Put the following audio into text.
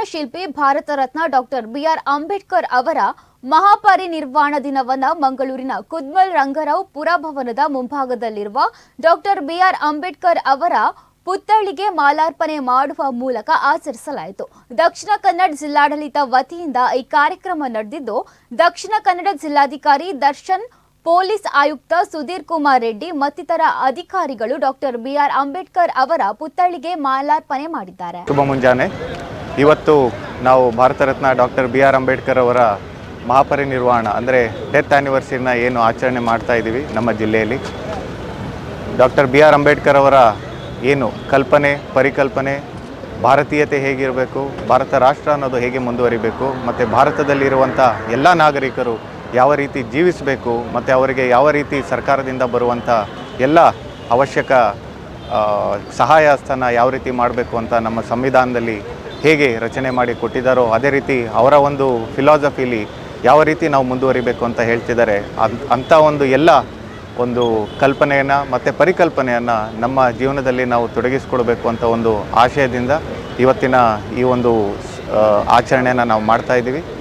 ವಿಜ್ಞಾನ ಶಿಲ್ಪಿ Bharat Ratna doctor B R Ambedkar ಅವರ ಮಹಾಪರಿನಿರ್ವಾಣ ದಿನವನ್ನ ಮಂಗಳೂರಿನ ಕುದ್ಮಲ್ ರಂಗರಾವ್ ಪುರಭವನದ ಮುಂಭಾಗದಲ್ಲಿರುವ ಡಾಕ್ಟರ್ ಬಿಆರ್ ಅಂಬೇಡ್ಕರ್ ಅವರ ಪುತ್ಥಳಿಗೆ ಮಾಲಾರ್ಪಣೆ ಮಾಡುವ ಮೂಲಕ ಆಚರಿಸಲಾಯಿತು. ದಕ್ಷಿಣ ಕನ್ನಡ ಜಿಲ್ಲಾಡಳಿತ ವತಿಯಿಂದ ಈ ಕಾರ್ಯಕ್ರಮ ನಡೆದಿದ್ದು, ದಕ್ಷಿಣ ಕನ್ನಡ ಜಿಲ್ಲಾಧಿಕಾರಿ ದರ್ಶನ್, ಪೊಲೀಸ್ ಆಯುಕ್ತ ಸುಧೀರ್ ಕುಮಾರ್ ರೆಡ್ಡಿ ಮತ್ತಿತರ ಅಧಿಕಾರಿಗಳು ಡಾಕ್ಟರ್ ಬಿಆರ್ ಅಂಬೇಡ್ಕರ್ ಅವರ ಪುತ್ಥಳಿಗೆ ಮಾಲಾರ್ಪಣೆ ಮಾಡಿದ್ದಾರೆ. ಶುಭ ಮುಂಜಾನೆ. ಇವತ್ತು ನಾವು Bharat Ratna doctor B R Ambedkar ಅವರ ಮಹಾಪರಿನಿರ್ವಾಣ, ಅಂದರೆ ಡೆತ್ ಆ್ಯನಿವರ್ಸರಿನ ಏನು ಆಚರಣೆ ಮಾಡ್ತಾ ಇದ್ದೀವಿ ನಮ್ಮ ಜಿಲ್ಲೆಯಲ್ಲಿ. ಡಾಕ್ಟರ್ ಬಿ ಆರ್ ಅಂಬೇಡ್ಕರ್ ಅವರ ಏನು ಕಲ್ಪನೆ, ಪರಿಕಲ್ಪನೆ, ಭಾರತೀಯತೆ ಹೇಗಿರಬೇಕು, ಭಾರತ ರಾಷ್ಟ್ರ ಅನ್ನೋದು ಹೇಗೆ ಮುಂದುವರಿಬೇಕು, ಮತ್ತು ಭಾರತದಲ್ಲಿರುವಂಥ ಎಲ್ಲ ನಾಗರಿಕರು ಯಾವ ರೀತಿ ಜೀವಿಸಬೇಕು, ಮತ್ತು ಅವರಿಗೆ ಯಾವ ರೀತಿ ಸರ್ಕಾರದಿಂದ ಬರುವಂಥ ಎಲ್ಲ ಅವಶ್ಯಕ ಸಹಾಯ ಯಾವ ರೀತಿ ಮಾಡಬೇಕು ಅಂತ ನಮ್ಮ ಸಂವಿಧಾನದಲ್ಲಿ ಹೇಗೆ ರಚನೆ ಮಾಡಿ ಕೊಟ್ಟಿದ್ದಾರೋ ಅದೇ ರೀತಿ ಅವರ ಒಂದು ಫಿಲಾಸಫಿಲಿ ಯಾವ ರೀತಿ ನಾವು ಮುಂದುವರಿಬೇಕು ಅಂತ ಹೇಳ್ತಿದ್ದಾರೆ ಅಂಥ ಒಂದು ಎಲ್ಲ ಒಂದು ಕಲ್ಪನೆಯನ್ನು ಮತ್ತು ಪರಿಕಲ್ಪನೆಯನ್ನು ನಮ್ಮ ಜೀವನದಲ್ಲಿ ನಾವು ತೊಡಗಿಸ್ಕೊಳ್ಬೇಕು ಅಂತ ಒಂದು ಆಶಯದಿಂದ ಇವತ್ತಿನ ಈ ಒಂದು ಆಚರಣೆಯನ್ನು ನಾವು ಮಾಡ್ತಾ ಇದ್ದೀವಿ.